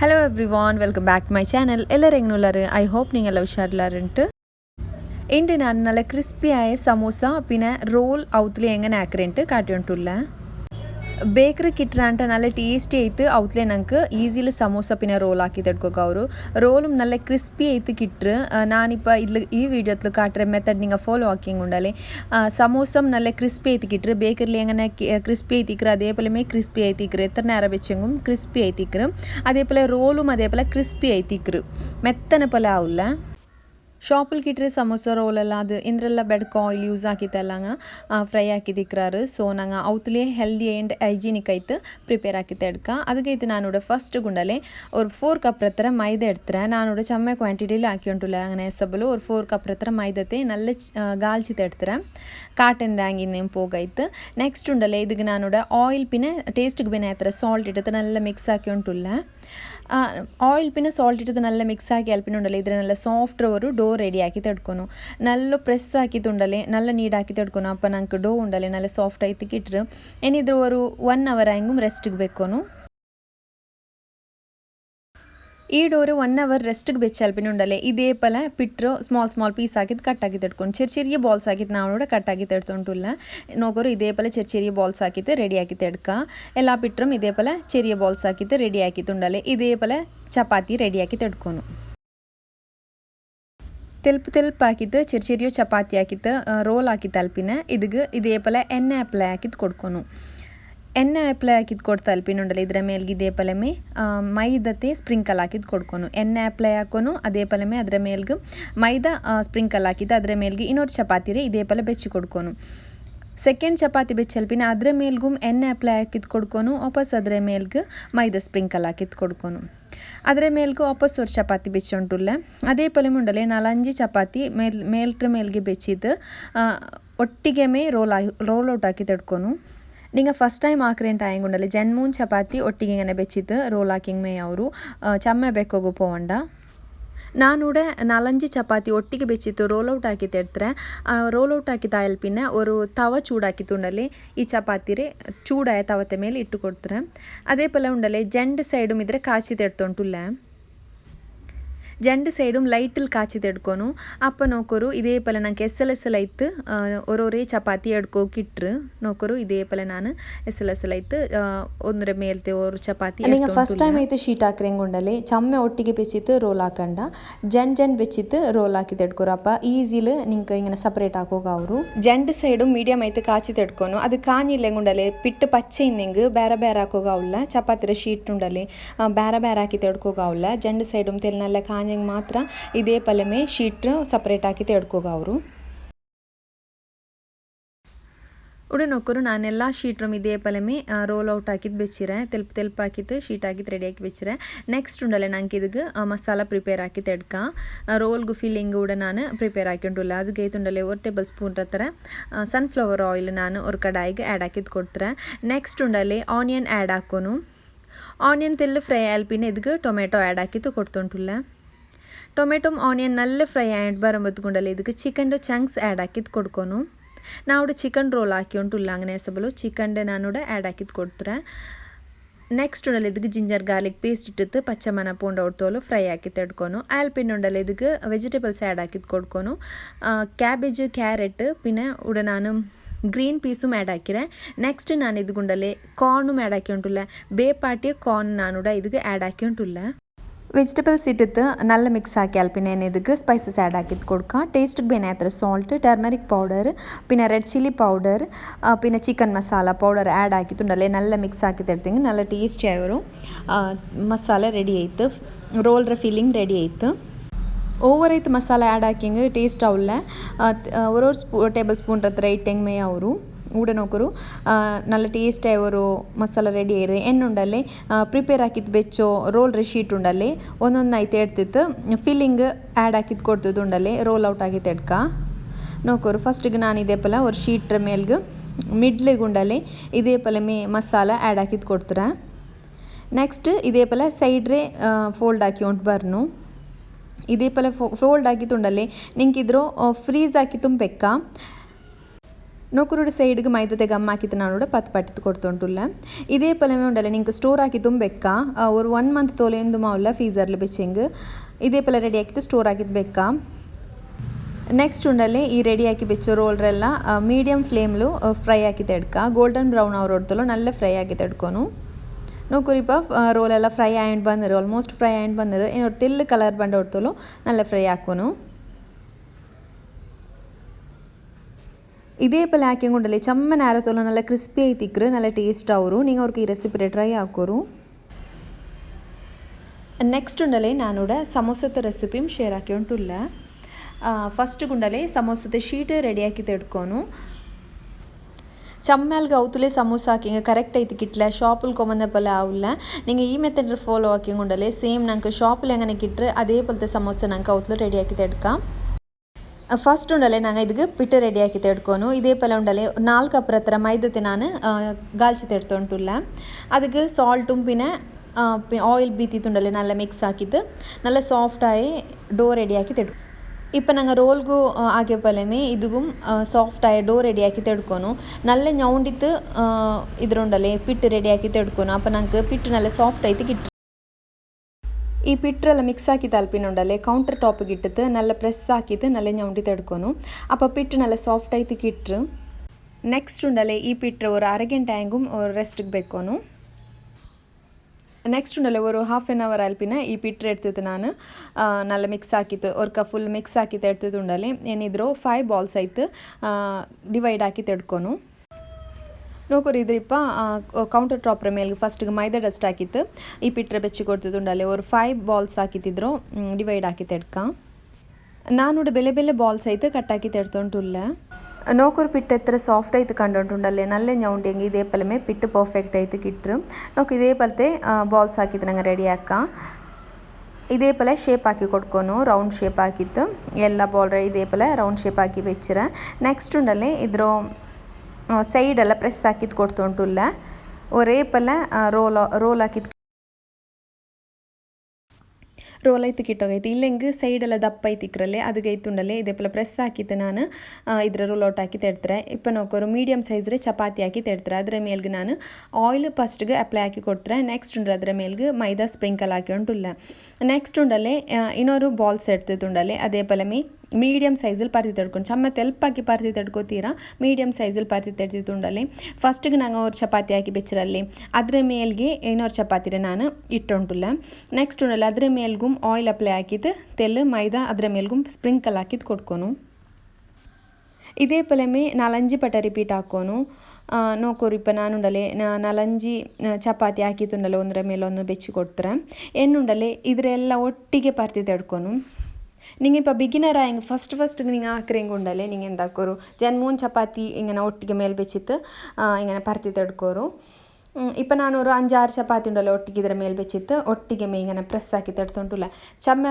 hello everyone welcome back to my channel എല്ലാവരും എങ്ങനെയുള്ളവർ I hope നിങ്ങളെല്ലാം ഉഷാറില്ലാറുണ്ട് ഇണ്ട് ഞാൻ നല്ല ക്രിസ്പിയായ സമൂസ പിന്നെ റോൾ ಔತ್ಲಿ ಹೆಂಗನೆ ಹಾಕ್ರೆಂಟು ಕಾಟಿ ಬೇಕ್ರಿ ಕಿಟ್ರಾಂಟನಲ್ಲೇ ಟೇಸ್ಟಿ ಐತೆ ಅವತ್ಲೆ ನಂಗೆ ಈಸಿಲಿ ಸಮೋಸ ಪಿನ ರೋಲ್ ಹಾಕಿ ತಡ್ಕೋಕ ಅವರು ರೋಲುം നല്ല ക്രിസ്പി ആയിട്ട് കിട്ടും ഞാനിപ്പോൾ ഇതിൽ ഈ വീഡിയോത്തിൽ കാട്ടുന്ന മെത്തഡ് നിങ്ങൾ ഫോളോ ആക്കിയും കൊണ്ടല്ലേ സമോസം നല്ല ക്രിസ്പി ആയിട്ട് കിട്ടും ബേക്കറിൽ എങ്ങനെ ക്രിസ്പി ആയിത്തിക്കും അതേപോലെ ക്രിസ്പി ആയിത്തിക്കും എത്ര നേരം വെച്ചെങ്കും ക്രിസ്പി ആയിത്തിക്കും അതേപോലെ റോളും അതേപോലെ ക്രിസ്പി ആയിത്തിക്കും മെത്തനെ പോലെ ആവില്ല ಶಾಪಲ್ಲಿ ಕಿಟ್ರೆ ಸಮೋಸ ರೋಲೆಲ್ಲ ಅದು ಇಂದ್ರೆಲ್ಲ ಬೆಡ್ಕ ಆಯಿಲ್ ಯೂಸ್ ಆಗಿದ್ದೆಲ್ಲಂಗ ಫ್ರೈ ಹಾಕಿದಿಕ್ರಾರು ಸೊ ನಂಗೆ ಅವತ್ತಲೇ ಹೆಲ್ದಿ ಆ್ಯಂಡ್ ಹೈಜೀನಿಕ್ ಆಯ್ತು ಪ್ರಿಪೇರ್ ಹಾಕಿದ್ದೆ ಎಡ್ಕ ಅದಕ್ಕೆ ಇದು ನಾನೋಡ ಫಸ್ಟ್ ಗುಂಡಲೆ ஒரு ஃபோர் கப் எத்தனை மைதா எடுத்துறேன். நானோட செம்ம குவான்டிட்டியில் ஆக்கி உண்டுள்ள அங்கே சபலு ஒரு ஃபோர் கப் எத்தனை மைதத்தை நல்ல கால்ச்சி எடுத்துறேன். காட்டன் தேங்கினேன் போகாய்த்து நெக்ஸ்ட் உண்டல்லே இதுக்கு நானோட ஆயில் பின்ன டேஸ்ட்டுக்கு பின்ன எத்தனை சால்ட் எடுத்து நல்லா மிக்ஸ் ஆக்கி உண்டுள்ளேன் ಆಯಿಲ್ ಪಿನ ಸಾಲ್ಟ್ ಇಟ್ಟದು നല്ല ಮಿಕ್ಸ್ ಆಗಿ ಅಲ್ಪಿನ ಉಂಡಲೆ ಇದ್ರೆ നല്ല ಸಾಫ್ಟ್ ಅವರು ಡೋ ರೆಡಿ ಹಾಕಿ ತಡ್ಕೊನು നല്ല ಪ್ರೆಸ್ ಹಾಕಿ ತುಂಡಲೆ നല്ല ನೀಡ್ ಹಾಕಿ ತಡ್ಕೊನು ಅಪ್ಪ ನಂಗೆ ಡೋ ಉಂಡಲೆ നല്ല ಸಾಫ್ಟ್ ಆಯ್ತು ಕಿಟ್ರು ಏನಿದ್ರು ഒരു ಒನ್ ಅವರ್ ಹಂಗೂ ರೆಸ್ಟಿಗೆ ಬೇಕೋನು ಈ ಡೋರು ಒನ್ ಅವರ್ ರೆಸ್ಟ್ಗೆ ಬೆಚ್ಚಲ್ಪಿನ ಉಂಡಲೆ. ಇದೇ ಪಲ ಪಿಟ್ರು ಸ್ಮಾಲ್ ಸ್ಮಾಲ್ ಪೀಸ್ ಹಾಕಿದ್ದು ಕಟ್ ಆಗಿ ತಡ್ಕೊಂಡು ಚೆರ್ ಚೆರಿಯ ಬಾಲ್ಸ್ ಹಾಕಿದ್ದು ನಾವು ಕೂಡ ಕಟ್ ಆಗಿ ತಡ್ತೊಂಟುಲ್ಲ ನೋಗೋರು ಇದೇ ಪಲ ಚೆರ್ ಚೆರಿಯ ಬಾಲ್ಸ್ ಹಾಕಿದ್ದು ರೆಡಿ ಹಾಕಿ ತಡ್ಕ ಎಲ್ಲ ಪಿಟ್ರಮ್ ಇದೇ ಪಲ തെൽപ്പ് ಬಾಲ್ಸ್ ಹಾಕಿದ್ದು ರೆಡಿ ಹಾಕಿ ತುಂಡಲೆ ಇದೇ ಪಲ ಚಪಾತಿ ರೆಡಿ ಹಾಕಿ ತಡ್ಕೊನು ತೆಲ್ಪು ತೆಲ್ಪು ಹಾಕಿದ್ದು ಎಣ್ಣೆ ಅಪ್ಲೈ ಹಾಕಿದ್ದು ಕೊಡ್ತಾ ಅಲ್ಪಿನುಂಡಲ್ಲ ಇದರ ಮೇಲ್ಗೆ ಇದೇ ಪಲಮೆ ಮೈದತೆ ಸ್ಪ್ರಿಂಕಲ್ ಹಾಕಿದ್ದು ಕೊಡ್ಕೊನು. ಎಣ್ಣೆ ಅಪ್ಲೈ ಹಾಕೋನು, ಅದೇ ಪಲಮೆ ಅದರ ಮೇಲ್ಗೆ ಮೈದಾ ಸ್ಪ್ರಿಂಕಲ್ ಹಾಕಿದ್ದು ಅದರ ಮೇಲ್ಗೆ ಇನ್ನೊಂದು ಚಪಾತಿ ರೀ, ಇದೇ ಪಲ ಬೆಚ್ಚಿ ಕೊಡ್ಕೊನು. ಸೆಕೆಂಡ್ ಚಪಾತಿ ಬೆಚ್ಚಲ್ಪಿನ ಅದರ ಮೇಲ್ಗೂ ಎಣ್ಣೆ ಅಪ್ಲೈ ಹಾಕಿದ್ದು ಕೊಡ್ಕೊನು, ವಾಪಸ್ ಅದರ ಮೇಲ್ಗೆ ಮೈದಾ ಸ್ಪ್ರಿಂಕಲ್ ಹಾಕಿದ್ದು ಕೊಡ್ಕೊನು. ಅದರ ಮೇಲ್ಗೆ ವಾಪಸ್ ಅವ್ರ ಚಪಾತಿ ಬೆಚ್ಚೊಂಟುಲ್ಲ ಅದೇ ಪಲೆ ಮುಂಡಲೆ ನಾಲಂಜಿ ಚಪಾತಿ ಮೇಲ್, ಮೇಲ್ಟ್ರ ಮೇಲ್ಗೆ ಬೆಚ್ಚಿದ್ದು ಒಟ್ಟಿಗೆ ಮೇ ರೋಲ್ ರೋಲ್ ಔಟ್ ಹಾಕಿ ತಡ್ಕೊನು. നിങ്ങൾ ಫಸ್ಟ್ ಟೈಮ್ ആക്രേನ್ ಟೈಮ್ ಜನ್ಮೂನ್ ಚಪಾತಿ ಒಟ್ಟಿಗೆ ഒಟ್ಟಿಗೆ ഇങ്ങനെ ರೋಲ್ ಹಾಕಿಂಗ್ ಮೇ ಅವರು ಚಮ್ಮ ಬೇಕೋಗು ಪೋವಂಡ ನಾನೂಡೆ ನಾಲಂಜಿ ಚಪಾತಿ ಒಟ್ಟಿಗೆ ಬೆಚ್ಚಿತ್ತು ರೋಲ್ ಔಟ್ ಹಾಕಿ ತೆಡ್ತಾರೆ ರೋಲ್ ಔಟ್ ಹಾಕಿ ತಾಯಲ್ ಪಿನ್ನೆ ಅವರು ತವ ಚೂಡಾಕಿ ತುಂಡಲ್ಲಿ ಈ ಚಪಾತಿ ರೀ ಚೂಡಾಯ ತವತೆ ಮೇಲೆ ಇಟ್ಟು ಕೊಡ್ತಾರೆ ಅದೇ ಪಲ್ಲ ಉಂಡಲೆ ಜೆಂಡ್ ಸೈಡು ಇದ್ರೆ ಕಾಚಿ ತೆಡ್ತೊಂಟುಲ್ಲೇ രണ്ട് സൈഡും ലൈറ്റിൽ കാച്ചിതെടുക്കണു അപ്പോൾ നോക്കൊരു ഇതേപോലെ നമുക്ക് എസ് എൽ എസ് ലൈത്ത് ഓരോരേ ചപ്പാത്തി എടുക്കോക്കിട്ട് നോക്കൊരു ഇതേപോലെ ഞാൻ എസ് എൽ എസ് ലൈത്ത് ഒന്നര മേലത്തെ ഒരു ചപ്പാത്തി നിങ്ങൾ ഫസ്റ്റ് ടൈം ആയിട്ട് ഷീറ്റ് ആക്കുറെങ്കുണ്ടല്ലേ ചമ്മ ഒട്ടിക്ക് വെച്ചിട്ട് റോൾ ആക്കണ്ട ജൺ ജൺ വെച്ചിട്ട് റോൾ ആക്കി തെടുക്കൊരു അപ്പോൾ ഈസിയിൽ നിങ്ങൾക്ക് ഇങ്ങനെ സെപ്പറേറ്റ് ആക്കുകയാവൂ രണ്ട് സൈഡും മീഡിയം ആയിട്ട് കാച്ചിതെടുക്കണു അത് കാഞ്ഞില്ലെങ്കുണ്ടല്ലേ പിട്ട് പച്ച ഇന്നെങ്കിൽ ബേറെ ബേറെ ആക്കുകയാവില്ല ചപ്പാത്തിയുടെ ഷീറ്റുണ്ടല്ലേ ബേറെ ബേറെ ആക്കി തെടുക്കുകയാവില്ല രണ്ട് സൈഡും തെൽ നല്ല കാഞ്ഞ ಕಾಂಜಂಗೆ ಮಾತ್ರ ಇದೇ ಪಲೆಮೆ ಶೀಟ್ ಸಪ್ರೇಟ್ ಹಾಕಿ ತೆಡ್ಕೋಗ ಅವರು. ಉಡೆ ನೊಕ್ಕರು ನಾನೆಲ್ಲ ಶೀಟ್ ರೂಮ್ ಇದೇ ಪಲಮೆ ರೋಲ್ ಔಟ್ ಹಾಕಿದ್ದು ಬೆಚ್ಚಿರೆ, ತೆಲ್ಪ ತೆಲ್ಪ ಹಾಕಿತ್ತು ಶೀಟ್ ಹಾಕಿತ್ತು ರೆಡಿ ಹಾಕಿ ಬೆಚ್ಚಿರೆ. ನೆಕ್ಸ್ಟ್ ಉಂಡಲ್ಲ ನಂಗೆ ಇದಕ್ಕೆ ಮಸಾಲ ಪ್ರಿಪೇರ್ ಹಾಕಿ ತೆಡ್ಕ. ರೋಲ್ಗು ಫಿಲ್ಲಿಂಗ್ ಕೂಡ ನಾನು ಪ್ರಿಪೇರ್ ಹಾಕಿಂಡುಲ್ಲ ಅದಕ್ಕೆ ಐತುಂಡಲ್ಲ ಒಂದು ಟೇಬಲ್ ಸ್ಪೂನ್ ಹತ್ತಿರ ಸನ್ಫ್ಲವರ್ ಆಯಿಲ್ ನಾನು ಅವ್ರ ಕಡಾಯಿಗೆ ಆ್ಯಡ್ ಹಾಕಿದ್ದು ಕೊಡ್ತಾರೆ ನೆಕ್ಸ್ಟ್ ಉಂಡಲ್ಲಿ ಆನಿಯನ್ ಆ್ಯಡ್ ಹಾಕೋನು. ಆನಿಯನ್ ತೆಲ್ಲ ಫ್ರೈ ಆಲ್ಪಿನ ಇದಕ್ಕೆ ಟೊಮೆಟೊ ಆ್ಯಡ್ ಹಾಕಿತ್ತು ಕೊಡ್ತುಂಟುಲ್ಲ ಟೊಮೆಟೊ ಆನಿಯನ್ ನಲ್ಲೇ ಫ್ರೈ ಆ್ಯಂಡ್ ಬರಂಬತ್ಕೊಂಡಲ್ಲ ಇದಕ್ಕೆ ಚಿಕನ್ಡು ಚಂಕ್ಸ್ ಆ್ಯಡ್ ಹಾಕಿದ್ ಕೊಡ್ಕೊನು ನಾವು ಚಿಕನ್ ರೋಲ್ ಹಾಕಿ ಉಂಟು ಅಂಗನೆ ಎಸಬಲು ಚಿಕನ್ಡೆ ನಾನೂಡ ಆ್ಯಡ್ ಹಾಕಿದ್ ಕೊಡ್ತಾರೆ ನೆಕ್ಸ್ಟ್ ಉಂಡಲ್ಲ ಇದಕ್ಕೆ ಜಿಂಜರ್ ಗಾರ್ಲಿಕ್ ಪೇಸ್ಟ್ ಇಟ್ಟಿತ್ತು ಪಚ್ಚ ಮನ ಪೂಂಡ ಒಡ್ತೋಲು ಫ್ರೈ ಹಾಕಿ ತೆಡ್ಕೊನು ಆಲ್ಪಿನ್ ಉಂಡಲ್ಲ ಇದಕ್ಕೆ ವೆಜಿಟೇಬಲ್ಸ್ ಆ್ಯಡ್ ಹಾಕಿದ್ ಕೊಡ್ಕೊನು ಕ್ಯಾಬೇಜ್ ಕ್ಯಾರೆಟ್ ಪಿನ್ನೆ ಉಡ ನಾನು ಗ್ರೀನ್ ಪೀಸುം ആഡ് ആക്കിരേ നെക്സ്റ്റ് ഞാൻ ഇതുകൊണ്ടല്ലേ കോണും ആഡ് ആക്കിയിട്ടുള്ള ബേ പാട്ടിയ കോൺ ഞാനിവിടെ ഇത് ആഡ് ആക്കിയിട്ടുള്ള ವೆಜಿಟೇಬಲ್ಸ್ ಇಟ್ಟಿತ್ತು നല്ല മിക്സ് ആക്കി പിന്നെ ഇതിക്ക് സ്പൈസസ് ആഡ് ആക്കിയിട്ട് കൊടുക്കുക ടേസ്റ്റിക്ക് പിന്നെ അത്ര സോൾട്ട് ടർമറിക് പൗഡർ പിന്നെ റെഡ് ചില്ലി പൗഡർ പിന്നെ ചിക്കൻ മസാല പൗഡർ ಆ್ಯಡ್ ಹಾಕಿತ್ತುಂಡಲ್ಲೇ നല്ല ಮಿಕ್ಸ್ ಹಾಕಿ ತರ್ತೀನಿ നല്ല ಟೇಸ್ಟಿ ಆಯವರು ಮಸಾಲೆ ರೆಡಿ ಆಯ್ತು ರೋಲ್ರ ಫೀಲಿಂಗ್ ರೆಡಿ ಆಯ್ತು ಓವರ್ ಐತೆ ಮಸಾಲ ಆ್ಯಡ್ ಹಾಕಿಂಗ್ ಟೇಸ್ಟ್ ಅವಲ್ಲ ஒரு ஒரு ಸ್ಪೂ ಟೇಬಲ್ ಸ್ಪೂನ್ ಹತ್ರ ಇಟ್ಟಂಗೆ ಮೇ ಅವರು ಊಡನೋಕರು ఒకరు ನಲ್ಲ ಟೇಸ್ಟ್ ಮಸಾಲ ರೆಡಿ ಏರಿ ಎಣ್ಣೆ ಉಂಡಲ್ಲಿ ಪ್ರಿಪೇರ್ ಹಾಕಿದ್ದು ಬೆಚ್ಚೋ ರೋಲ್ ಶೀಟ್ ಉಂಡಲ್ಲಿ ಒಂದೊಂದು ಐತೆ ಎಡ್ತಿತ್ತು ಫಿಲ್ಲಿಂಗ್ ಆ್ಯಡ್ ಹಾಕಿದ್ದು ಕೊಡ್ತಿದ್ದು ಉಂಡಲ್ಲಿ ರೋಲ್ ಔಟ್ ಆಗಿತ್ತು ಎಡ್ಕ ನೋಕರು ಫಸ್ಟಿಗೆ ನಾನು ಇದೇ ಪಲ ಒಂದು ಶೀಟ್ರ ಮೇಲ್ಗೆ ಮಿಡ್ಲಿಗೆ ಉಂಡಲ್ಲಿ ಇದೇ ಪಲ ಮೇ ಮಸಾಲ ಆ್ಯಡ್ ಹಾಕಿದ್ದು ಕೊಡ್ತಾರ ನೆಕ್ಸ್ಟ್ ಇದೇ ಪಲ್ಲ ಸೈಡ್ರೇ ಫೋಲ್ಡ್ ಹಾಕಿ ಉಂಟು ಬರ್ನು ಇದೇ ಪಲ್ಲ ಫೋಲ್ಡ್ ಹಾಕಿ ತುಂಡಲ್ಲಿ ನಿಂಕಿದ್ರು ಫ್ರೀಸ್ ಹಾಕಿ ತುಂಬೆಕ್ಕ ನೌಕರುಡು ಸೈಡ್ಗೆ ಮೈದತೆ ಗಮ್ ಹಾಕಿತ್ತು ನಾನು ಪತ್ತು ಪಟ್ಟಿತ್ತು ಕೊಡ್ತೊಂಟುಲ್ಲ ಇದೇ ಪಲಮೆ ಉಂಡಲ್ಲ ನಿಂಗೆ ಸ್ಟೋರ್ ಹಾಕಿ ತುಂಬೆಕ್ಕ ஒரு ಒನ್ ಮಂತ್ ತೋಲೆಂದು ಮಾವುಲ್ಲ ಫೀಸರ್ಲು ಬೆಚ್ಚೆಂಗ್ ಇದೇ ಪಲ ರೆಡಿ ಹಾಕಿತ್ತು ಸ್ಟೋರ್ ಹಾಕಿದ್ದು ಬೇಕಾ ನೆಕ್ಸ್ಟ್ ಉಂಡಲ್ಲಿ ಈ ರೆಡಿ ಹಾಕಿ ಬೆಚ್ಚೋ ರೋಲ್ರೆಲ್ಲ ಮೀಡಿಯಮ್ ಫ್ಲೇಮ್ಲು ಫ್ರೈ ಹಾಕಿ ತೆಡ್ಕ ಗೋಲ್ಡನ್ ಬ್ರೌನ್ ಅವ್ರು ಹೊಡ್ತಲು ನಲ್ಲ ಫ್ರೈ ಹಾಕಿ ತೆಡ್ಕೊನು ನೋಕುರಿಪ ರೋಲ್ ಎಲ್ಲ ಫ್ರೈ ಆಯ್ಡ್ ಬಂದರು ಆಲ್ಮೋಸ್ಟ್ ಫ್ರೈ ಆಯ್ಡ್ ಬಂದರು ಏನೋ ತೆಲ್ಲು ಕಲರ್ ಬಂಡ ಹೊಡ್ತಲು ನಲ್ಲ ಫ್ರೈ ಹಾಕೋನು ಇದೇಪಲ್ಲ ಹಾಕಿಕೊಂಡಲ್ಲಿ ಚಮ್ಮನ ಆರತ್ತೋಲ್ಲ ನಲ್ಲ ಕ್ರಿಸ್ಪಿಯಾಗಿ ತಿಕ್ಕರು ನಲ್ಲ ಟೇಸ್ಟ್ ಅವರು ನೀವು ಅವ್ರಿಗೆ ಈ ರೆಸಿಪಿಡೆ ಟ್ರೈ ಹಾಕೋರು ನೆಕ್ಸ್ಟ್ ಉಂಡಲೆ ನಾನೂಡ ಸಮೋಸದ ರೆಸಿಪಿಮ್ ಶೇರ್ ಹಾಕಿ ಉಂಟುಲ್ಲ ಫಸ್ಟ್ ಗುಂಡಲೆ ಸಮೋಸದ ಶೀಟ್ ರೆಡಿ ಹಾಕಿ ತೆಡ್ಕೊನು ಚಮ್ಮಲ್ಗೆ ಅವತುಲೆ ಸಮೋಸ ಹಾಕಿಂಗ ಕರೆಕ್ಟ್ ಐತಿ ಕಿಟ್ಲೆ ಷಾಪಲ್ಲಿ ಕೊಮ್ಮಂದಪ್ಪಲ್ಲ ಆವಿಲ್ಲ நீங்கள் ಈ ಮೆಥಡ್ ಫಾಲೋ ಹಾಕಿಂಗ್ ಉಂಡಲೆ ಸೇಮ್ ನಂಗೆ ಷಾಪಲ್ಲಿ ಹೆಂಗನೆ ಕಿಟ್ರೆ ಅದೇ ಪಲ್ತೆ ಸಮೋಸ ನಂಗೆ ಅವತುಲು ರೆಡಿ ಹಾಕಿ ತೆಡ್ಕ ಫಸ್ಟ್ ಉಂಡಲೆ ನಂಗೆ ಇದಕ್ಕೆ ಪಿಟ್ಟು ರೆಡಿ ಹಾಕಿ ತೆಡ್ಕೊನು ಇದೇ ಪಲ ಉಂಡಲೆ ನಾಲ್ಕು ಅಪ್ಪರ ಹತ್ರ ಮೈದತೆ ನಾನು ಗಾಲ್ಚಿ ತೆಡ್ತೊಂಟುಲ್ಲ ಅದಕ್ಕೆ ಸಾಲ್ಟ್ ಉಂಪಿನ ஆயில் பீத்தி துண்டல நல்லா மிக்ஸ் ஆக்கிட்டு நல்லா சாஃப்டாகி டோ ரெடி ஆக்கி தெடு. இப்போ நாங்கள் ரோல்கு ஆகிய போலமே இதுவும் சாஃப்டாக டோ ரெடி ஆக்கி தெடுக்கணும். நல்ல ஞவுண்டித்து இதுருண்டலே பிட்டு ரெடி ஆக்கி தெடுக்கணும். அப்போ நாங்கள் பிட்டு நல்ல சாஃப்டாயிட்டு கிட்டு ഈ ಮಿಕ್ಸ್ മിക്സ് ആക്കി തലപ്പിനുണ്ടല്ലേ കൗണ്ടർ ടോപ്പ് കിട്ടത്ത് നല്ല പ്രസ് ആക്കിയിട്ട് നല്ല ഞൊണ്ടി തെടുക്കണം അപ്പോൾ പിട്ട് നല്ല സോഫ്റ്റ് ആയിട്ട് കിട്ടും ನೆಕ್ಸ್ಟ್ ಉಂಡಲೆ ಈ ಪಿಟ್ರೆ ಒಂದು ಅರಗಂಟೆ ಹ್ಯಾಂಗು ರೆಸ್ಟಿಗೆ ಬೇಕೋನು. ನೆಕ್ಸ್ಟ್ ಉಂಡಲೆ ಒಂದು ಹಾಫ್ ಎನ್ ಅವರ್ ಅಲ್ಪಿನ ಈ ಪಿಟ್ರೆ ಎಡ್ತಿತ್ತು ನಾನು. ನಲ್ಲ ಮಿಕ್ಸ್ ಹಾಕಿತ್ತು ಒರ್ಕ ಫುಲ್ ಮಿಕ್ಸ್ ಹಾಕಿತ್ತು ಎಡ್ತಿತ್ತು ಉಂಡಲೆ ಏನಿದ್ರು ಫೈವ್ ಬಾಲ್ಸ್ ಆಯ್ತು ಡಿವೈಡ್ ಆಕಿ ತೆಡ್ಕೊನು ಇನ್ನೊಬ್ಬರು ಇದ್ರಿಪ್ಪ ಕೌಂಟರ್ ಟಾಪ್ರ ಮೇಲೆ ಫಸ್ಟಿಗೆ ಮೈದಾ ಡಸ್ಟ್ ಹಾಕಿತ್ತು ಈ ಪಿಟ್ರೆ ಬೆಚ್ಚಿ ಕೊಡ್ತಿದ್ದುಂಡಲ್ಲಿ ಅವ್ರು ಫೈವ್ ಬಾಲ್ಸ್ ಹಾಕಿತ್ತಿದ್ರು ಡಿವೈಡ್ ಹಾಕಿ ತೆಡ್ಕ ನಾನು ಬೆಲೆ ಬೆಲೆ ಬಾಲ್ಸ್ ಐತೆ ಕಟ್ಟಾಕಿ ತೆಡ್ತೊಂಟುಲ್ಲ ನೋಕೂರು ಪಿಟ್ಟು ಎತ್ತರ ಸಾಫ್ಟ್ ಆಯ್ತು ಕಂಡುಂಟುಂಡಲ್ಲೇ ನಲ್ಲೇ ಞೌಂಟಿ ಹೆಂಗೆ ಇದೇ ಪಲಮೆ ಪಿಟ್ಟು ಪರ್ಫೆಕ್ಟ್ ಆಯ್ತು ಕಿಟ್ರು ನೋಕು ಇದೇ ಪಲ್ತೆ ಬಾಲ್ಸ್ ಹಾಕಿತ್ತು ನಂಗೆ ರೆಡಿ ಹಾಕ ಇದೇ ಪಲೆ ಶೇಪ್ ಹಾಕಿ ಕೊಡ್ಕೊನು ರೌಂಡ್ ಶೇಪ್ ಹಾಕಿತ್ತು ಎಲ್ಲ ಬಾಲ್ ಇದೇ ಪಲೆ ರೌಂಡ್ ಶೇಪ್ ಹಾಕಿ ಬೆಚ್ಚಿರ ನೆಕ್ಸ್ಟ್ ಉಂಡಲ್ಲೇ ಇದ್ರ ಸೈಡೆಲ್ಲ ಪ್ರೆಸ್ ಹಾಕಿದ್ದು ಕೊಡ್ತೊಂಟುಲ್ಲ ಒರೇ ಪಲ ರೋಲ್ ರೋಲ್ ಹಾಕಿದ್ದು ರೋಲ್ ಐತಿ ಕಿಟ್ಟೋಗೈತಿ ಇಲ್ಲೆಂಗೆ ಸೈಡೆಲ್ಲ ದಪ್ಪ ಐತಿಕ್ರಲ್ಲೇ ಅದಕ್ಕೆ ಐತುಂಡಲ್ಲೇ ಇದೇ ಪಲ ಪ್ರೆಸ್ ಹಾಕಿತ್ತು ನಾನು ಇದ್ರ ರೋಲ್ ಔಟ್ ಹಾಕಿ ತೆಡ್ತಾರೆ ಇಪ್ಪ ನೋಕೋರು ಮೀಡಿಯಮ್ ಸೈಜ್ರೆ ಚಪಾತಿ ಹಾಕಿ ತೆಡ್ತಾರೆ ಅದರ ಮೇಲ್ಗೆ ನಾನು ಆಯಿಲ್ ಫಸ್ಟ್ಗೆ ಅಪ್ಲೈ ಹಾಕಿ ಕೊಡ್ತಾರೆ ನೆಕ್ಸ್ಟ್ ಉಂಡ್ರೆ ಅದರ ಮೇಲ್ಗೆ ಮೈದಾ ಸ್ಪ್ರಿಂಕಲ್ ಹಾಕಿ ಉಂಟುಲ್ಲ ನೆಕ್ಸ್ಟ್ ಉಂಡಲ್ಲೇ ಇನ್ನೊರು ಬಾಲ್ಸ್ ಎಡ್ತಿದ್ದುಂಡಲ್ಲೇ ಅದೇ ಪಲಮಿ ಮೀಡಿಯಮ್ ಸೈಜಲ್ಲಿ ಪಾರ್ತಿ ತಡ್ಕೊಂಡು ಚಮ್ಮ ತೆಲ್ಪಾಕಿ ಪಾರ್ತಿ ತಡ್ಕೋತೀರಾ ಮೀಡಿಯಮ್ ಸೈಜಲ್ಲಿ ಪಾರ್ತಿ ತಡ್ತಿದ್ದುಂಡಲ್ಲಿ ಫಸ್ಟಿಗೆ ನಂಗೆ ಅವ್ರು ಚಪಾತಿ ಹಾಕಿ ಬೆಚ್ಚರಲ್ಲಿ. ಅದ್ರ ಮೇಲ್ಗೆ ಏನೋರು ಚಪಾತಿರ ನಾನು ಇಟ್ಟುಂಟುಲ್ಲ. ನೆಕ್ಸ್ಟ್ ಉಂಡಲ್ಲ, ಅದ್ರ ಮೇಲ್ಗೂ ಆಯಿಲ್ ಅಪ್ಲೈ ಹಾಕಿದ್ದು ತೆಲ್ಲು ಮೈದಾ, ಅದ್ರ ಮೇಲ್ಗೂ ಸ್ಪ್ರಿಂಕಲ್ ಹಾಕಿದ್ದು ಕೊಟ್ಕೊನು. ಇದೇ ಪಲೆಮೆ ನಾಲಂಜಿ ಪಟ ರಿಪೀಟ್ ಹಾಕೋನು ನೋಕೋರು ಇಪ್ಪ ನಾನುಂಡಲೆ ನಾಲಂಜಿ ಚಪಾತಿ ಹಾಕಿತ್ತುಂಡಲೆ ಒಂದರ ಮೇಲೆ ಒಂದು ಬೆಚ್ಚಿ ಕೊಡ್ತಾರೆ. ಎನ್ನುಂಡಲೆ ಇದರೆಲ್ಲ ಒಟ್ಟಿಗೆ ಪಾರ್ತಿ ತಡ್ಕೊನು நீங்கள் இப்போ ಬಿಗಿನರ್ ಹಿಂಗೆ ഫസ്റ്റ് ಫಸ್ಟ್ ನಿಂಗೆ ಹಾಕ್ರಿ നിങ്ങൾ ಉಂಡಲೆ ನಿಂಗೆ ചപ്പാത്തി ಜನ್ ಮೂನ್ മേൽ വെച്ചിട്ട് ഇങ്ങനെ ಮೇಲೆ ಬೆಚ್ಚಿತ್ತು ಇಂಗೆ ಪರ್ತಿ ತಡ್ಕೋರು ഇപ്പം നാനൂറ് അഞ്ചാറ് ചപ്പാത്തി ഉണ്ടല്ലോ ഒട്ടിക്ക് ഇതിന്റെ മേൽ വെച്ചിട്ട് ഒട്ടിക്ക് മീ ഇങ്ങനെ പ്രസ്സാക്കി തടുത്തോണ്ടില്ല ചമ്മ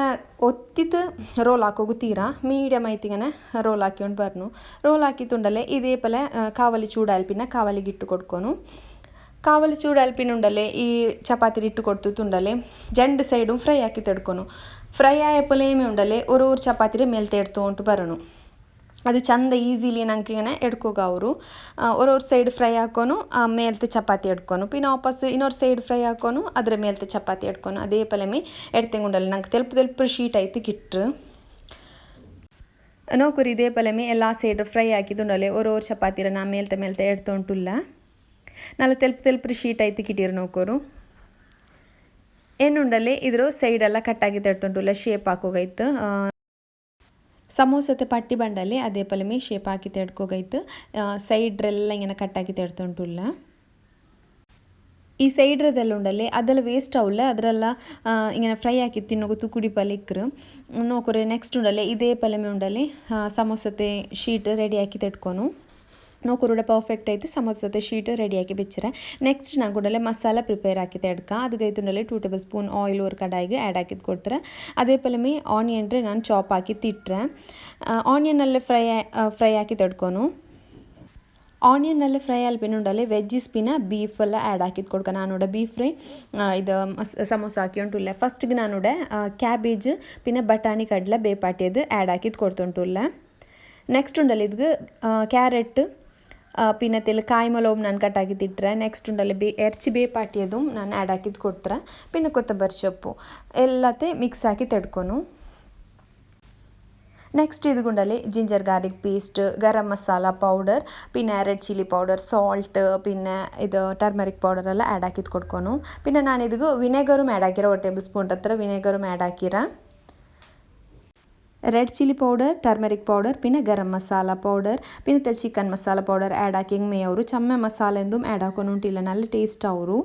ഒത്തിത്ത് റോളാക്കോക്ക് തീര. മീഡിയം ആയിട്ട് ഇങ്ങനെ റോളാക്കിയോണ്ട് പറഞ്ഞു റോളാക്കിയിട്ടുണ്ടല്ലേ ഇതേപോലെ കാവലി ചൂടായാൽ പിന്നെ കാവലി ഇട്ട് കൊടുക്കണം ಕಾವಲು ಈ ಚಪಾತಿ ചപ്പാത്തി ഇട്ട് കൊടുത്തിട്ടുണ്ടല്ലേ രണ്ട് സൈഡും ಫ್ರೈ ಆಕಿ തെടുക്കണം ಫ್ರೈ ಆಯಪ್ಪಲೇಮೆ ಉಂಡಲೆ ಒರು ಊರು ಚಪಾತಿರೆ ಮೇಲೆ ತೆಡ್ತು ಉಂಟು ಬರೋಣ ಅದು ಚಂದ ಈಸಿಲಿ ನಂಗೆ ಎಡ್ಕೋಗ ಅವರು. ಒರೊರು ಸೈಡ್ ಫ್ರೈ ಹಾಕೋನು ಮೇಲ್ತೆ ಚಪಾತಿ ಎಡ್ಕೊನು. ಪಿನ ವಾಪಸ್ ಇನ್ನೊರ್ ಸೈಡ್ ಫ್ರೈ ಹಾಕೋನು, ಅದರ ಮೇಲ್ತೆ ಚಪಾತಿ ಎಡ್ಕೊನು. ಅದೇ ಪಲೆಮೆ ಉಂಡಲೆ ನಂಗೆ ತೆಲುಪು ತೆಲ್ಪ ಶೀಟ್ ಆಯ್ತು ಕಿಟ್ರು. ನೋಕುರಿ ಇದೇ ಪಲೆಮೆ ಎಲ್ಲ ಸೈಡ್ ಫ್ರೈ ಹಾಕಿದುಂಡಲೆ ಒರೊರು ಚಪಾತಿರ ನಾ ಮೇಲ್ತೆ ಮೇಲ್ತೆ ಎಡ್ತೊಂಟುಲ್ಲ നല്ല തെൽപ്പ് ಶೀಟ್ ഷീറ്റായിട്ട് കിട്ടിയിരു നോക്കോರು ಎನ್ನುಂಡಲ್ಲಿ ಇದ್ರ ಸೈಡೆಲ್ಲ ಕಟ್ಟಾಗಿ ತಡ್ತುಂಟು ಇಲ್ಲ ಶೇಪ್ ಹಾಕೋಗೈತು. ಸಮೋಸತೆ ಪಟ್ಟಿ ಬಂಡಲ್ಲಿ ಅದೇ ಪಲಮೆ ಶೇಪ್ ಹಾಕಿ ತೆಡ್ಕೋಗೈತು. ಸೈಡ್ರೆಲ್ಲ ಇಂಗೆ ಕಟ್ಟಾಗಿ ತೆಡ್ತುಂಟುಲ್ಲ ಈ ಸೈಡ್ರದೆಲ್ಲ ಉಂಡಲ್ಲಿ ಅದೆಲ್ಲ ವೇಸ್ಟ್ ಅವಲ್ಲ ಅದರೆಲ್ಲ ಇಂಗೇನ ಫ್ರೈ ಹಾಕಿ ತಿನ್ನೋಗು ತುಕುಡಿ ಪಲಿಕ್ರು ನೋಕೋರೆ ನೆಕ್ಸ್ಟ್ ಉಂಡಲ್ಲಿ ಇದೇ ಪಲಮೆ ಉಂಡಲ್ಲಿ ಸಮೋಸತೆ ಶೀಟ್ ರೆಡಿ ಹಾಕಿ ತೆಡ್ಕೊನು. ನೋಕುರುಡ ಪರ್ಫೆಕ್ಟ್ ಐತೆ. ಸಮೋಸದ ಶೀಟ್ ರೆಡಿ ಹಾಕಿ ಬೆಚ್ಚರೆ. ನೆಕ್ಸ್ಟ್ ನಾನು ಕೂಡಲೇ ಮಸಾಲ ಪ್ರಿಪೇರ್ ಹಾಕಿ ತೆಡ್ಕ ಅದಕ್ಕೆ ಇದನ್ನಲ್ಲಿ ಟೂ ಟೇಬಲ್ ಸ್ಪೂನ್ ಆಯಿಲ್ ಒರ್ ಕಡಾಯಿಗೆ ಆ್ಯಡ್ ಹಾಕಿದ್ ಕೊಡ್ತಾರೆ. ಅದೇ ಪಲಮೆ ಆನಿಯನ್ರೆ ನಾನು ಚಾಪ್ ಹಾಕಿ ತಿಟ್ರೆ. ಆನಿಯನ್ನಲ್ಲೇ ಫ್ರೈ ಫ್ರೈ ಹಾಕಿ ತೆಡ್ಕೊನು. ಆನಿಯನ್ನಲ್ಲಿ ಫ್ರೈ ಅಲ್ಪಿನುಂಡಲ್ಲಿ ವೆಜ್ಜಿಸ್ ಪಿನ ಬೀಫ್ ಎಲ್ಲ ಆ್ಯಡ್ ಹಾಕಿದ್ ಕೊಡ್ಕ. ನಾನೋಡ ಬೀಫ್ ಫ್ರೈ ಇದು ಸಮೋಸ ಹಾಕಿ ಉಂಟುಲ್ಲ. ಫಸ್ಟ್ಗೆ ನಾನೋಡ ಕ್ಯಾಬೇಜ್ ಪಿನ ಬಟಾಣಿ ಕಡಲೆ ಬೇಪಾಟಿಯದು ಆ್ಯಡ್ ಹಾಕಿದ್ ಕೊಡ್ತುಂಟುಲ್ಲ. ನೆಕ್ಸ್ಟ್ ಉಂಡಲ್ಲಿ ಇದ್ಗೆ ಕ್ಯಾರೆಟ್ ಆ, ಪಿನ್ನತೆಲ್ ಕಾಯಿಮಲೋಮ್ ನಾನು ಕಟ್ಟಾಕಿತ್ತಿಟ್ರೆ ನೆಕ್ಸ್ಟ್ ಉಂಡಲ್ಲಿ ಬೇ ಎರ್ಚಿ ಬೇಪಾಟಿಯದು ನಾನು ಆ್ಯಡ್ ಹಾಕಿದ್ದು ಕೊಡ್ತಾರೆ ಪಿನ್ನ ಕೊತ್ತಂಬರಿ ಸೊಪ್ಪು ಎಲ್ಲತೆ ಮಿಕ್ಸ್ ಹಾಕಿ ತೆಡ್ಕೊನು ನೆಕ್ಸ್ಟ್ ಇದು ಗುಂಡಲ್ಲಿ ginger garlic paste garam masala powder പിന്നെ ರೆಡ್ ಚಿಲ್ಲಿ ಪೌಡರ್ ಸಾಲ್ಟ್ പിന്നെ ಇದು ಟರ್ಮರಿಕ್ ಪೌಡರ್ ಎಲ್ಲ ಆ್ಯಡ್ ಹಾಕಿದ್ದು ಕೊಡ್ಕೊನು പിന്നെ ನಾನು ಇದಕ್ಕೆ ವಿನೆಗರು ಆ್ಯಡ್ ಹಾಕಿರ ಒಂದು ಟೇಬಲ್ ಸ್ಪೂನ್ ಹತ್ರ vinegar add ಹಾಕಿರ red chilli powder turmeric powder പിന്നെ ಗರಂ ಮಸಾಲ ಪೌಡರ್ പിന്നെ ತೆಲ್ ಚಿಕನ್ ಮಸಾಲ ಪೌಡರ್ ಆ್ಯಡ್ ಹಾಕಿ ಮೇ ಅವರು ಚಮ್ಮೆ ಮಸಾಲೆ ಎಂದು ಆ್ಯಡ್ ಹಾಕೊಂಡು ಉಂಟಿಲ್ಲ നല്ല ಟೇಸ್ಟ್ ಅವರು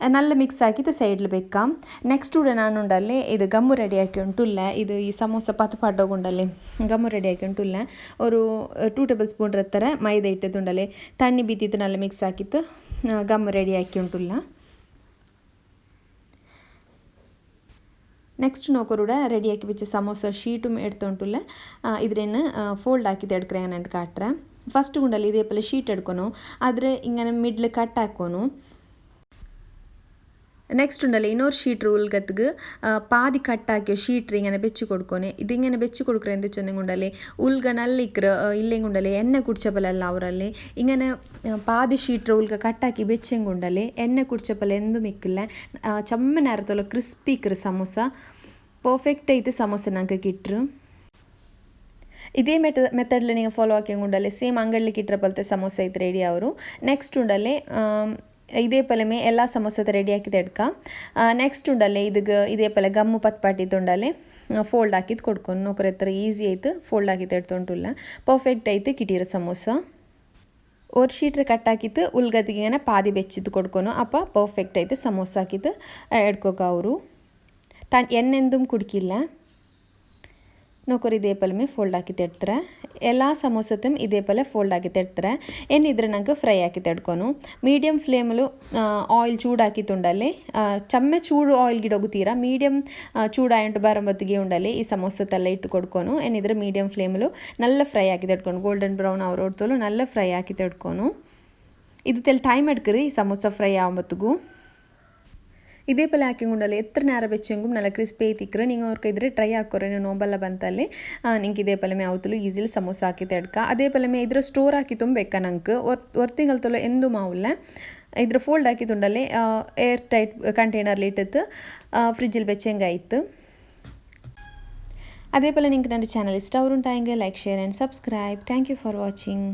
നല്ല ಮಿಕ್ಸ್ ಹಾಕಿದ್ದು ಸೈಡ್ಲ್ ಬೇಕಾ ನೆಕ್ಸ್ಟ್ ಕೂಡ ನಾನು ಉಂಡಲ್ಲಿ ಇದು ಗಮ್ಮು ರೆಡಿ ಹಾಕಿ ಉಂಟುಲ್ಲ ಇದು ಈ ಸಮೋಸ ಪತ್ತು ಪಡ್ಡೋಗುಂಡಲ್ಲಿ ಗಮ್ಮು ರೆಡಿ ಹಾಕಿ ಉಂಟುಲ್ಲ ഒരു ಟೂ ಟೇಬಲ್ ಸ್ಪೂನ್ ರತ್ತರ ಮೈದಾ ಇಟ್ಟದುಂಡಲ್ಲಿ ತಣ್ಣಿ ಬೀತಿತ್ತು നല്ല ಮಿಕ್ಸ್ ಹಾಕಿತ್ತು ಗಮ್ಮು ರೆಡಿ ಹಾಕಿ ನೆಕ್ಸ್ಟ್ ನೋಕೊರುಡ ರೆಡಿಯಾಕಿ വെച്ച സമോസ ഷീറ്റും എടുത്തോണ്ടുള്ള ഇതിന് ഫോൾഡ് ആക്കിയിട്ട് എടുക്കുകയാനായിട്ട് കാട്ടുറെ ഫസ്റ്റ് കൊണ്ടല്ല ഇതേപോലെ ഷീറ്റ് എടുക്കണു അതിൽ ഇങ്ങനെ മിഡിൽ കട്ട് ആക്കണു ನೆಕ್ಸ್ಟ್ ಉಂಡಲ್ಲ ಇನ್ನೊರು ಶೀಟ್ ಉಲ್ಗತ್ಗೆ ಪಾದಿ ಕಟ್ಟಾಕಿಯೋ ಶೀಟ್ರಿ ಇಂಗನೆ ಬೆಚ್ಚಿ ಕೊಡ್ಕೊನೆ ഇതിങ്ങനെ വെച്ച് കൊടുക്കുക എന്ത് വെച്ചെന്നുകൊണ്ടല്ലേ ഉൽഗ നല്ല ഇക്കറ് ഇല്ലെങ്കിൽ കൊണ്ടല്ലേ എണ്ണ കുടിച്ചപ്പോഴല്ല അവരല്ലേ ഇങ്ങനെ പാതി ഷീറ്റ് ഉൽഗ കട്ടാക്കി വെച്ചെങ്കിൽ കൊണ്ടല്ലേ എണ്ണ കുടിച്ചപ്പോൾ എന്തും മിക്കില്ല ചമ്മ നേരത്തോളം ക്രിസ്പി ഇക്കറ് സമോസ പെർഫെക്റ്റ് ആയിട്ട് സമോസ ഞങ്ങൾക്ക് കിട്ടും ಇದೇ ಮೆಟ ಮೆಥಡ್ಲಿ ನೀವು ಫಾಲೋ ಹಾಕಿ ಉಂಡಲ್ಲಿ ಸೇಮ್ ಅಂಗಡಿಲಿ ಕಿಟ್ಟರೆ ಪಲ್ತೆ ಸಮೋಸ ಐತೆ ರೆಡಿ ಅವರು ನೆಕ್ಸ್ಟ್ ಉಂಡಲ್ಲಿ ഇതേപോലെ മേ എല്ലാ സമോസത്തെ റെഡി ആക്കി എടുക്കാം നെക്സ്റ്റ് ഉണ്ടല്ലേ ഇത് ഇതേപോലെ ഗമ്മു പത്പാട്ടിത്തുണ്ടല്ലേ ഫോൾഡ് ആക്കി ಕೊಡ್ಕೊಂಡು നോക്കറ എത്ര ഈസി ആയിട്ട് ഫോൾഡ് ആക്കി ಎಡ್ತೊಂಟುಲ್ಲ പെർഫെക്റ്റ് ആയിട്ട് ಕಿಟೀರ സമോസ. ഒരു ഷീറ്റർ കട്ടാക്കിയിട്ട് ഉൽഗതിക്ക് ഇങ്ങനെ പാതി വെച്ചിട്ട് കൊടുക്കുന്നു. അപ്പോൾ പെർഫെക്റ്റ് ആയിട്ട് സമോസ ആക്കിയിട്ട് എടുക്കുക ഒരു എണ്ണെന്തും കുടിക്കില്ല. ನೌಕರಿ ಇದೇ ಪಲ್ಲೆ ಮೇ ಫೋಲ್ಡ್ ಹಾಕಿ ತೆಡ್ತಾರೆ. ಎಲ್ಲ ಸಮೋಸತ್ತಮ್ ಇದೇ ಪಲ್ಲೆ ಫೋಲ್ಡ್ ಹಾಕಿ ತೆಡ್ತಾರೆ. ಏನಿದ್ರೆ ನಂಗೆ ಫ್ರೈ ಹಾಕಿ ತೆಡ್ಕೊನು. ಮೀಡಿಯಮ್ ಫ್ಲೇಮಲು ಆಯಿಲ್ ಚೂಡಾಕಿ ತುಂಡಲ್ಲಿ ಚಮ್ಮೆ ಚೂಡು ಆಯಿಲ್ ಗಿಡೋಗುತ್ತೀರಾ ಮೀಡಿಯಂ ಬರೋ ಬಾರಂಬತ್ತಿಗೆ ಉಂಡಲ್ಲಿ ಈ ಸಮೋಸತ್ತೆಲ್ಲ ಇಟ್ಟು ಕೊಡ್ಕೊನು. ಏನಿದ್ರೆ ಮೀಡಿಯಂ ಫ್ಲೇಮಲು ನಲ್ಲ ಫ್ರೈ ಹಾಕಿ ತೆಡ್ಕೊಂಡು ಗೋಲ್ಡನ್ ಬ್ರೌನ್ ಅವ್ರು ಹೊಡ್ತಲು ನಲ್ಲ ಫ್ರೈ ಹಾಕಿ ತೆಡ್ಕೊನು. ಇದು ಟೈಮ್ ಎಡ್ಕರಿ ಈ ಸಮೋಸ ಫ್ರೈ ಆಂಬತ್ತಿಗೂ ಇದೇ ಪಲ್ಯ ಹಾಕಿಕೊಂಡಲ್ಲಿ ಎತ್ತರ ನೇರ ಬೆಚ್ಚಂಗು ನಲ್ಲ ಕ್ರಿಸ್ಪಿ ಐತಿಕ್ರೆ ನೀವು ಅವ್ರ ಇದ್ರೆ ಟ್ರೈ ಹಾಕೋರೆ ನೀವು ನೋಬಲ್ಲ ಬಂತಲ್ಲಿ ನಿಂಗೆ ಇದೇ ಪಲ್ಯ ಅವತ್ತಲು ಈಸಿಲಿ ಸಮೋಸ ಹಾಕಿ ತೆಡ್ಕ ಅದೇ ಪಲ್ಯ ಇದ್ರ ಸ್ಟೋರ್ ಹಾಕಿ ತುಂಬೇಕಾ ನಂಗೆ ಒರ್ ಒರ್ತಿಂಗಲ್ತಲ್ಲ ಎಂದು ಮಾವಿಲ್ಲ ಇದ್ರ ಫೋಲ್ಡ್ ಹಾಕಿ ತುಂಡಲ್ಲಿ ಏರ್ ಟೈಟ್ ಕಂಟೈನರ್ಲಿಟ್ಟಿತ್ತು ಫ್ರಿಜ್ಜಿಲ್ ಬೆಚ್ಚಂಗಾಯಿತು അതേപോലെ നിങ്ങൾക്ക് എന്റെ channel ഇഷ്ടമാവുണ്ടായെങ്കിൽ like share and subscribe thank you for watching